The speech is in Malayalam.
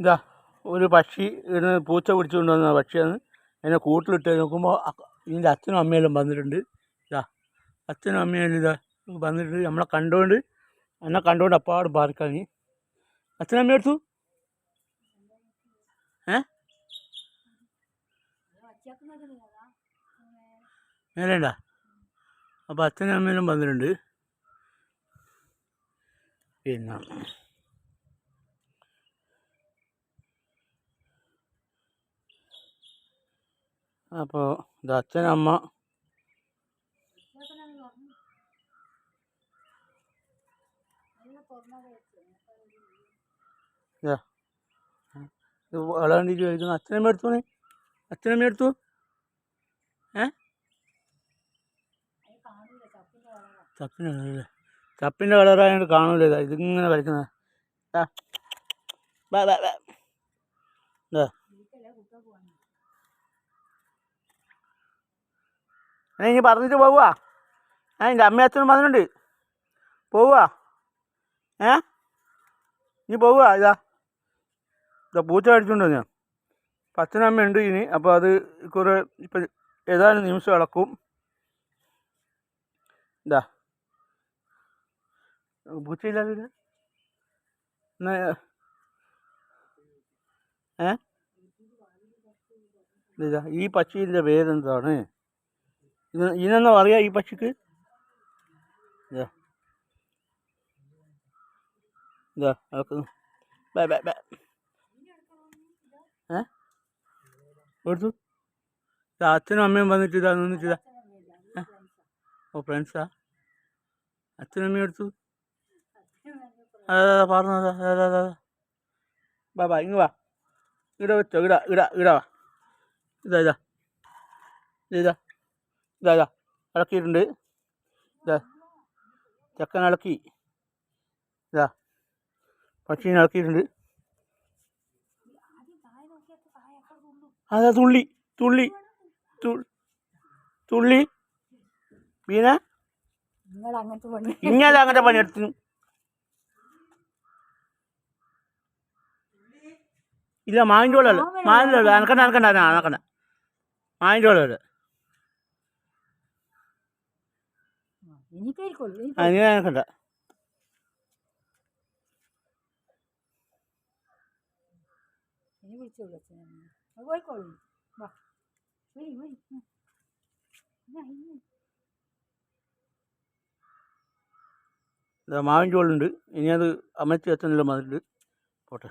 ഇതാ ഒരു പക്ഷി ഇരുന്ന് പൂച്ച പിടിച്ചുകൊണ്ട് വന്ന പക്ഷിയാണ് അതിനെ കൂട്ടിലിട്ട് നോക്കുമ്പോൾ ഇതിന്റെ അച്ഛനും അമ്മയെല്ലാം വന്നിട്ടുണ്ട്. ഇതാ അച്ഛനും അമ്മയെല്ലാം ഇതാ വന്നിട്ട് നമ്മളെ കണ്ടുകൊണ്ട് എന്നെ കണ്ടുകൊണ്ട് അപ്പാട് നീ അച്ഛനും അമ്മ എടുത്തു. ഏ? മേലേണ്ട. അപ്പോൾ അച്ഛനും അമ്മയെല്ലാം വന്നിട്ടുണ്ട്. പിന്നെ അപ്പോൾ ഇത് അച്ഛനമ്മ. ഇതാ. ഇത് വളണ്ടി ചോദിക്കുന്നു അച്ഛനമ്മ എടുത്തു അച്ഛനമ്മ എടുത്തു? ഏ? ചപ്പിന്റെ കളറല്ലേ ചപ്പിന്റെ കളറായതുകൊണ്ട് കാണൂല ഇതാ ഇതിങ്ങനെ കളിക്കുന്നത് ബാ ബാ ബാ എന്നാ ഇനി പറഞ്ഞിട്ട് പോവുക. ഏ എന്റെ അമ്മയും അച്ഛനും പറഞ്ഞിട്ടുണ്ട്. പോവുക. ഏ? ഇനി പോവുക ഇതാ. ഇതാ പൂച്ച കടിച്ചുകൊണ്ട് ഞാൻ അച്ഛനും അമ്മ ഉണ്ട് ഇനി. അപ്പോൾ അത് കുറേ ഇപ്പം ഏതാനും നിമിഷം ഇളക്കും. ഇതാ. പൂച്ചയില്ലാതെ ഏ? ഈ പക്ഷീന്റെ പേരെന്താണ്? ഇത് ഇതിനെന്നാ പറയാ ഈ പക്ഷിക്ക്? കൊടുത്തു അച്ഛനും അമ്മയും വന്നിട്ട് ഇതാ നിന്നിട്ട് ഓ ഫ്രണ്ട്സാ? അച്ഛനും അമ്മയും എടുത്തു. അതാ പറഞ്ഞു അതാ അതാ അതെ ബാ ബാ ഇങ്ങ് വാ. ഇവിടെ വെച്ചോ ഇടാ ഇടാ ഇടാ ഇതാ. ഇതാ ഇതാ. ഇതാ ഇളക്കിയിട്ടുണ്ട്. ഇതാ ചക്കൻ ഇളക്കി. ഇതാ പക്ഷീനെ ഇളക്കിയിട്ടുണ്ട്. അതാ തുള്ളി തുള്ളി തുള്ളി. വീണ ഇങ്ങനെ അങ്ങനത്തെ പണിയെടുത്തു ഇല്ല മാവിന്റെ വെള്ളമല്ല. മാവിന്റെ വെള്ളം അനക്കണ്ട അനക്കണ്ട അനക്കണ്ട. മാവിന്റെ വെള്ളമല്ല. ഇനി പേരിക്കോളൂ ഇനി വിളിച്ചോളൂ അച്ഛനെ അത് പോയിക്കോളൂ. വാ. വരി വരി. ഉം. ഇതാ, ഇനി. അത് അമ്മച്ചി അച്ഛനെല്ലാം വന്നിട്ടുണ്ട്. പോട്ടെ.